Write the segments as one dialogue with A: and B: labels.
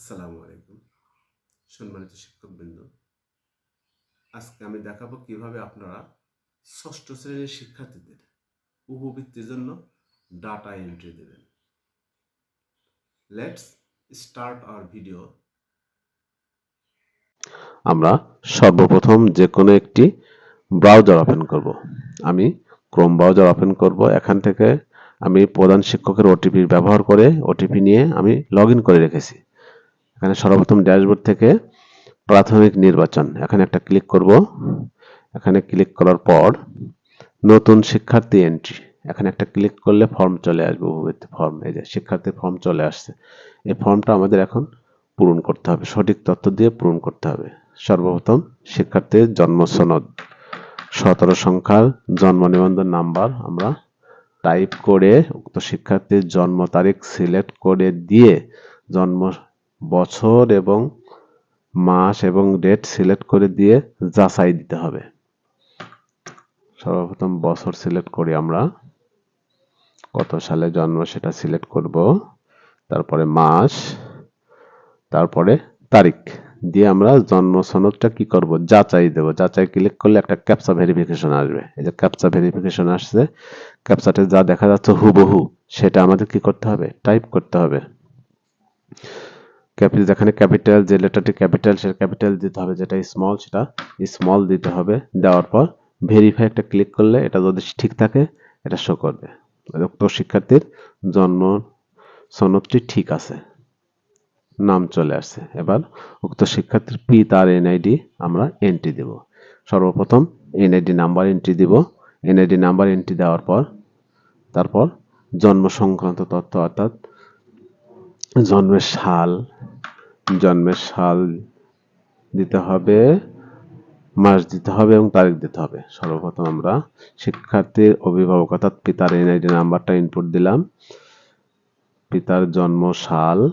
A: আসসালামু আলাইকুম। সম্মানিত শিক্ষকবৃন্দ, আজকে আমি দেখাবো কীভাবে আপনারা ষষ্ঠ শ্রেণির শিক্ষার্থীদের উপবৃত্তির জন্য ডাটা এন্ট্রি দেবেন। লেটস স্টার্ট আওয়ার ভিডিও
B: আমরা সর্বপ্রথম যে কোনো একটি ব্রাউজার ওপেন করব। আমি ক্রোম ব্রাউজার ওপেন করব। এখান থেকে আমি প্রধান শিক্ষকের ওটিপি ব্যবহার করে ওটিপি নিয়ে আমি লগ করে রেখেছি। এখানে সর্বপ্রথম ড্যাশবোর্ড থেকে প্রাথমিক নির্বাচন। এখানে একটা ক্লিক করব। এখানে ক্লিক করার পর নতুন শিক্ষার্থী এন্ট্রি এখানে একটা ক্লিক করলে ফর্ম চলে আসবে, উপবৃত্তি ফর্ম এই যে শিক্ষার্থীর ফর্ম চলে আসছে। এই ফর্মটা আমাদের এখন পূরণ করতে হবে। সঠিক তথ্য দিয়ে পূরণ করতে হবে। সর্বপ্রথম শিক্ষার্থীর জন্ম সনদ, সতেরো সংখ্যার জন্ম নিবন্ধন নাম্বার আমরা টাইপ করে উক্ত শিক্ষার্থীর জন্ম তারিখ সিলেক্ট করে দিয়ে জন্ম বছর এবং মাস এবং ডেট সিলেক্ট করে দিয়ে যাচাই দিতে হবে। সর্বপ্রথম বছর সিলেক্ট করি আমরা। কত সালে জন্ম সেটা সিলেক্ট করব। তারপরে মাস, তারপরে তারিখ দিয়ে আমরা জন্ম সনদটা কি করব? যাচাই দেব। যাচাই ক্লিক করলে একটা ক্যাপচা ভেরিফিকেশন আসবে। এই যে ক্যাপচা ভেরিফিকেশন আসছে ক্যাপচাতে যা দেখা যাচ্ছে হুবহু, সেটা আমাদের কি করতে হবে? টাইপ করতে হবে। ক্যাপিটাল, যেখানে ক্যাপিটাল, যে লেটারটি ক্যাপিটাল, সেটা ক্যাপিটাল দিতে হবে, যেটা স্মল সেটা স্মল দিতে হবে। দেওয়ার পর ভেরিফাই একটা ক্লিক করলে এটা যদি ঠিক থাকে, এটা শো করবে। উক্ত শিক্ষার্থীর জন্ম সনদটি ঠিক আছে। নাম চলে আসছে। এবার উক্ত শিক্ষার্থীর পি তার এনআইডি আমরা এন্ট্রি দেব। সর্বপ্রথম এনআইডি নাম্বার এন্ট্রি দিব। এনআইডি নাম্বার এন্ট্রি দেওয়ার পর, তারপর জন্ম সংক্রান্ত তথ্য অর্থাৎ জন্মের সাল জন্মের সাল দিতে হবে, মাস দিতে হবে এবং তারিখ দিতে হবে। সর্বপ্রথম আমরা শিক্ষার্থীর অভিভাবক অর্থাৎ পিতার এনআইডি নাম্বারটা ইনপুট দিলাম। পিতার জন্ম সাল।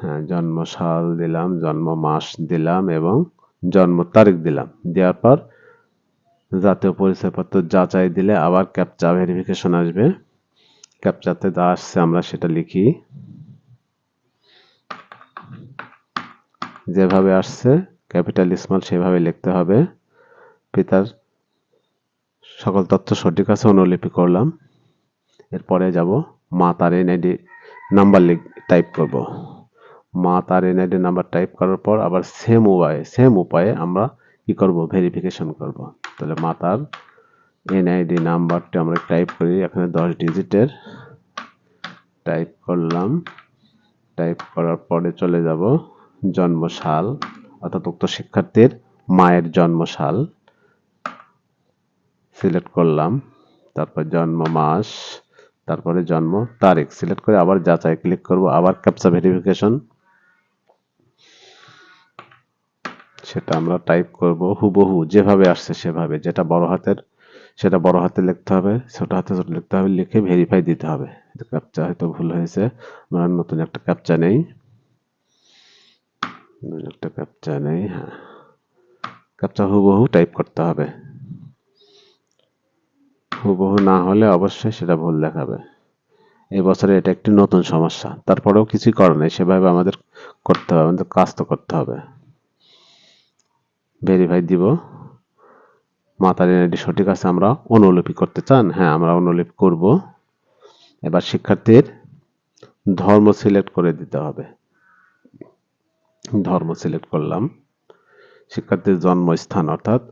B: হ্যাঁ জন্ম সাল দিলাম, জন্ম মাস দিলাম এবং জন্ম তারিখ দিলাম। দেওয়ার পর জাতীয় পরিচয়পত্র যাচাই দিলে আবার ক্যাপচা ভেরিফিকেশন আসবে। ক্যাপচাতে যা আসছে আমরা সেটা লিখি। যেভাবে আসছে, ক্যাপিটাল স্মল সেভাবে লিখতে হবে। পিতার সকল তথ্য সঠিক আছে, অনুলিপি করলাম। এরপরে যাব, মা তার এন এনআইডি নাম্বার লিখ, টাইপ করব। মা তার এন এনআইডি নাম্বার টাইপ করার পর আবার সেম উপায়ে সেম উপায়ে আমরা কি করব? ভেরিফিকেশন করব। তাহলে মা তার এন এনআইডি নাম্বারটি আমরা টাইপ করি, এখানে দশ ডিজিটের টাইপ করলাম। টাইপ করার পরে চলে যাব। জন্ম সাল অর্থাৎ উক্ত শিক্ষার্থীর মায়ের জন্ম সাল সিলেক্ট করলাম, তারপর জন্ম মাস, তারপরে জন্ম তারিখ সিলেক্ট করে আবার যাচাই ক্লিক করব, আবার ক্যাপচা ভেরিফিকেশন সেটা আমরা টাইপ করব, হুবহু যেভাবে আসছে সেভাবে, যেটা বড় হাতের, সেটা বড় হাতে লিখতে হবে, ছোট হাতে ছোট লিখতে হবে, লিখে ভেরিফাই দিতে হবে। ক্যাপচা হয়তো ভুল হয়েছে, আমরা নতুন একটা ক্যাপচা নেই। একটা ক্যাপচা নেই হ্যাঁ। ক্যাপচা হুবহু টাইপ করতে হবে। হুবহু না হলে অবশ্যই সেটা ভুল দেখাবে। এই বছরে এটা একটি নতুন সমস্যা। তারপরেও কিছুই করার নেই, সেভাবে আমাদের করতে হবে, আমাদের কাজ তো করতে হবে। ভেরিফাই দিব। মাতার এনআইডি সঠিক আছে, আমরা অনুলিপি করতে চান? হ্যাঁ আমরা অনুলিপি করব। এবার শিক্ষার্থীর ধর্ম সিলেক্ট করে দিতে হবে। ধর্ম সিলেক্ট করলাম। শিক্ষার্থীর জন্মস্থান অর্থাৎ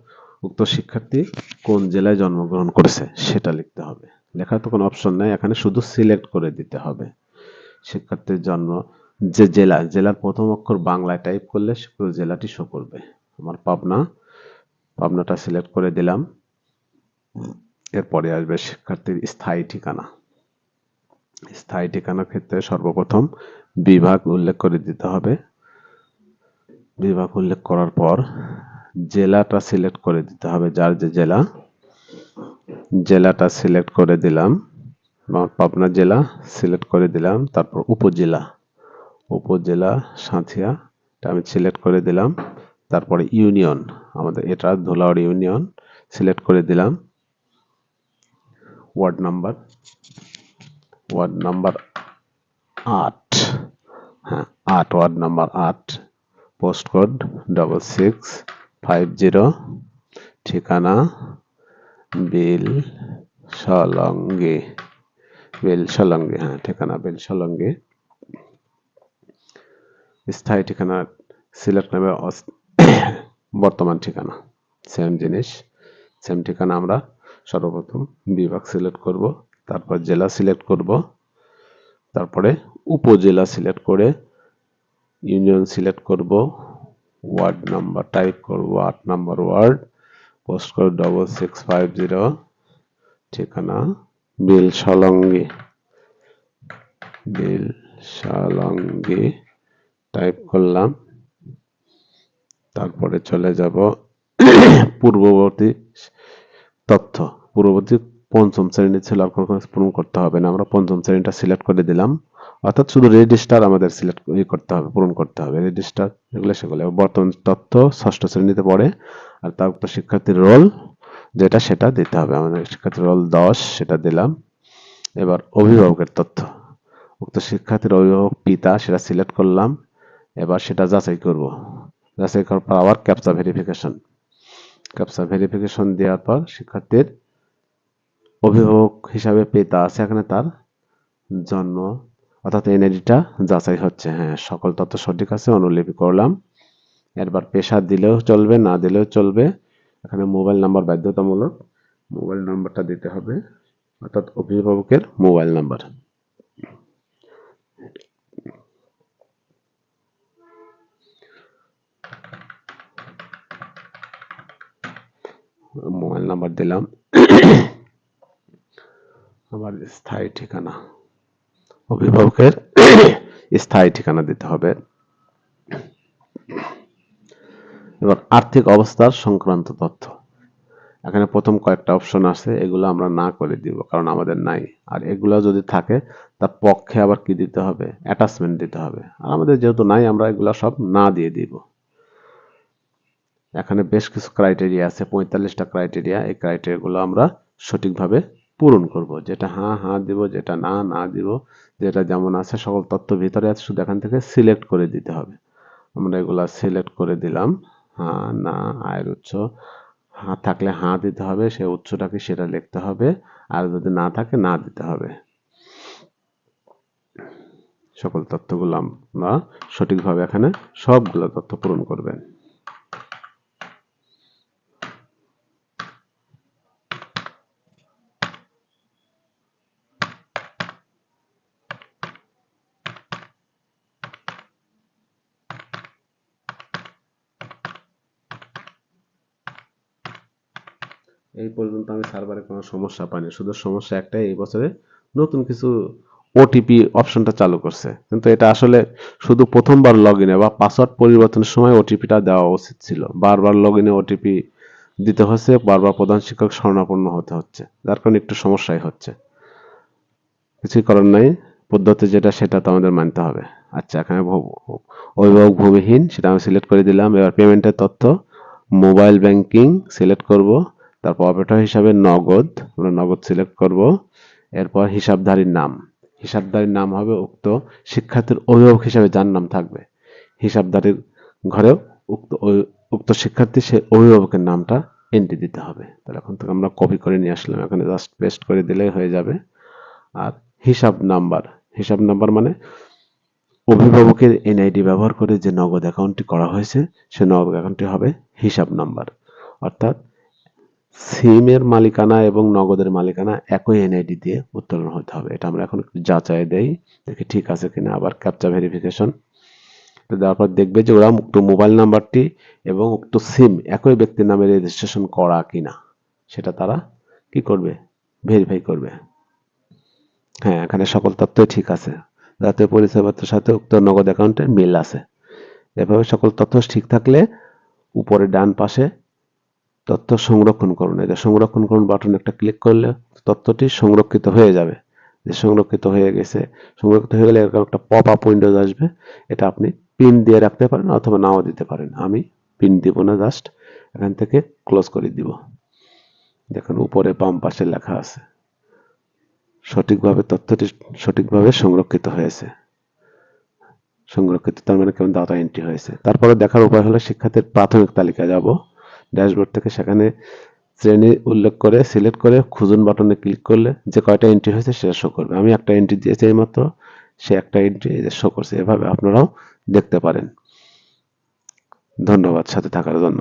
B: উক্ত শিক্ষার্থী কোন জেলায় জন্মগ্রহণ করেছে সেটা লিখতে হবে। লেখার তো কোনো অপশন নাই, এখানে শুধু সিলেক্ট করে দিতে হবে। শিক্ষার্থীর জন্ম যে জেলা, জেলার প্রথম অক্ষর বাংলায় টাইপ করলে জেলাটি শো করবে। আমার পাবনা, পাবনাটা সিলেক্ট করে দিলাম। এরপরে আসবে শিক্ষার্থীর স্থায়ী ঠিকানা। স্থায়ী ঠিকানার ক্ষেত্রে সর্বপ্রথম বিভাগ উল্লেখ করে দিতে হবে। বিভাগ উল্লেখ করার পর জেলাটা সিলেক্ট করে দিতে হবে। যার যে জেলা, জেলাটা সিলেক্ট করে দিলাম। পাবনা জেলা সিলেক্ট করে দিলাম, তারপর উপজেলা। উপজেলা, সাঁথিয়া, এটা আমি সিলেক্ট করে দিলাম। তারপরে ইউনিয়ন, আমাদের এটা ধুলাউড়ি ইউনিয়ন সিলেক্ট করে দিলাম। ওয়ার্ড নাম্বার ওয়ার্ড নাম্বার আট। হ্যাঁ আট, ওয়ার্ড নাম্বার আট। Post code double six five zero ঠিকানা বিল সলঙ্গি। বিল সলঙ্গি হ্যাঁ ঠিকানা বিল সলঙ্গি। স্থায়ী ঠিকানা সিলেক্ট নেবে বর্তমান ঠিকানা সেম জিনিস। সেম ঠিকানা আমরা সর্বপ্রথম বিভাগ সিলেক্ট করব, তারপর জেলা সিলেক্ট করব, তারপরে উপজেলা সিলেক্ট করে ইউনিয়ন সিলেক্ট করব ওয়ার্ড নাম্বার টাইপ করব আট number ward post code double six five zero ঠিকানা, বিল সলঙ্গি বিল সলঙ্গি টাইপ করলাম, তারপরে চলে যাব, পূর্ববর্তী তথ্য, পূর্ববর্তী পঞ্চম শ্রেণির ছিল, আর কোনো পূরণ করতে হবে না। আমরা পঞ্চম শ্রেণীটা সিলেক্ট করে দিলাম। অর্থাৎ শুধু রেজিস্টার আমাদের সিলেক্ট করতে হবে, পূরণ করতে হবে। রেজিস্টার এগুলো সেগুলো। বর্তমান তথ্য, ষষ্ঠ শ্রেণীতে পড়ে, আর তার উপর শিক্ষার্থীর রোল যেটা, সেটা দিতে হবে। আমাদের শিক্ষার্থীর রোল দশ, সেটা দিলাম। এবার অভিভাবকের তথ্য। উক্ত শিক্ষার্থীর অভিভাবক পিতা, সেটা সিলেক্ট করলাম। এবার সেটা যাচাই করব। যাচাই করার পর আবার ক্যাপচা ভেরিফিকেশন ক্যাপচা ভেরিফিকেশন দেওয়ার পর শিক্ষার্থীর অভিভাবক হিসাবে পিতা আছে এখানে তার, জন্ম, অর্থাৎ এনআইডিটা যাচাই হচ্ছে। হ্যাঁ সকল তথ্য সঠিক আছে, অনুলিপি করলাম। এরপর পেশা দিলেও চলবে, না দিলেও চলবে। এখানে মোবাইল নাম্বার বাধ্যতামূলক। মোবাইল নাম্বারটা দিতে হবে, অর্থাৎ অভিভাবকের মোবাইল নাম্বার। মোবাইল নাম্বার দিলাম। আমার স্থায়ী ঠিকানা। অভিভাবকের স্থায়ী ঠিকানা দিতে হবে। এবার আর্থিক অবস্থার সংক্রান্ত তথ্য। এখানে প্রথম কয়েকটা অপশন আছে, এগুলো আমরা না করে দিব, কারণ আমাদের নাই। আর এগুলো যদি থাকে, তার পক্ষে আবার কি দিতে হবে? অ্যাটাচমেন্ট দিতে হবে। আর আমাদের যেহেতু নাই, আমরা এগুলো সব না দিয়ে দিব। এখানে বেশ কিছু ক্রাইটেরিয়া আছে, পঁয়তাল্লিশটা ক্রাইটেরিয়া এই ক্রাইটেরিয়াগুলো আমরা সঠিকভাবে পূরণ করব। যেটা হ্যাঁ হ্যাঁ দিব, যেটা না না দিব, যেটা যেমন আছে, সকল তথ্য ভিতরে আছে, শুধু এখান থেকে সিলেক্ট করে দিতে হবে। আমরা এগুলা সিলেক্ট করে দিলাম। হ্যাঁ না, আয়ের উৎস। হ্যাঁ থাকলে হ্যাঁ দিতে হবে, সে উৎসটাকে সেটা লিখতে হবে। আর যদি না থাকে, না দিতে হবে। সকল তথ্যগুলো আমরা সঠিকভাবে এখানে সবগুলো তথ্য পূরণ করবেন। এই পর্যন্ত আমি সার্ভারে কোনো সমস্যা পাইনি। শুধু সমস্যা একটাই, এই বছরে নতুন কিছু ওটিপি অপশনটা চালু করছে। কিন্তু এটা আসলে শুধু প্রথমবার লগ ইনে বা পাসওয়ার্ড পরিবর্তনের সময় ওটিপিটা দেওয়া উচিত ছিল। বারবার লগ ইনে ওটিপি দিতে হচ্ছে, বারবার প্রধান শিক্ষক স্মরণাপন্ন হতে হচ্ছে। যার কারণে একটু সমস্যাই হচ্ছে। কিছুই করার নাই। পদ্ধতি যেটা, সেটা তো আমাদের মানতে হবে। আচ্ছা এখানে অভিভাবক ভূমিহীন সেটা আমি সিলেক্ট করে দিলাম। এবার পেমেন্টের তথ্য মোবাইল ব্যাংকিং সিলেক্ট করব। তারপর অপারেটর হিসাবে নগদ, আমরা নগদ সিলেক্ট করব। এরপর হিসাবধারীর নাম। হিসাবধারীর নাম হবে উক্ত শিক্ষার্থীর অভিভাবক হিসাবে যার নাম থাকবে। হিসাবধারীর ঘরেও উক্ত উক্ত শিক্ষার্থী সে অভিভাবকের নামটা এন্ট্রি দিতে হবে। তাহলে এখন থেকে আমরা কপি করে নিয়ে আসলাম। এখানে জাস্ট পেস্ট করে দিলেই হয়ে যাবে। আর হিসাব নাম্বার। হিসাব নাম্বার মানে অভিভাবকের এনআইডি ব্যবহার করে যে নগদ অ্যাকাউন্টটি করা হয়েছে, সে নগদ অ্যাকাউন্টটি হবে হিসাব নাম্বার। অর্থাৎ সিমের মালিকানা এবং নগদের মালিকানা একই এনআইডি দিয়ে উত্তোলন হতে হবে। এটা আমরা এখন যাচাই দেই, দেখি ঠিক আছে কিনা। আবার ক্যাপচা ভেরিফিকেশন দেওয়ার পর দেখবে যে ওরা উক্ত মোবাইল নাম্বারটি এবং উক্ত সিম একই ব্যক্তির নামে রেজিস্ট্রেশন করা কিনা। সেটা তারা কি করবে? ভেরিফাই করবে। হ্যাঁ এখানে সকল তথ্যই ঠিক আছে। জাতীয় পরিচয়পত্রের সাথে উক্ত নগদ অ্যাকাউন্টের মিল আছে। এভাবে সকল তথ্য ঠিক থাকলে উপরে ডান পাশে তথ্য সংরক্ষণ করুন। এটা সংরক্ষণ করুন বাটন একটা ক্লিক করলে তথ্যটি সংরক্ষিত হয়ে যাবে। যে সংরক্ষিত হয়ে গেছে, সংরক্ষিত হয়ে গেলে এরকম একটা পপ আপ উইন্ডোজ আসবে। এটা আপনি পিন দিয়ে রাখতে পারেন অথবা নাও দিতে পারেন। আমি পিন দিব না জাস্ট এখান থেকে ক্লোজ করে দিব। দেখুন, উপরে বাম পাশে লেখা আছে, সঠিকভাবে তথ্যটি সঠিকভাবে সংরক্ষিত হয়েছে। সংরক্ষিত, তার মানে কেমন ডাটা এন্ট্রি হয়েছে। তারপরে দেখার উপায় হলো শিক্ষার্থীর প্রাথমিক তালিকা যাব। ড্যাশবোর্ড থেকে সেখানে শ্রেণি উল্লেখ করে, সিলেক্ট করে, খুঁজুন বাটনে ক্লিক করলে যে কয়টা এন্ট্রি হয়েছে সেটা শো করবে। আমি একটা এন্ট্রি দিয়েছি এই মাত্র সে একটা এন্ট্রি শো করছে, এভাবে আপনারাও দেখতে পারেন। ধন্যবাদ, সাথে থাকার জন্য।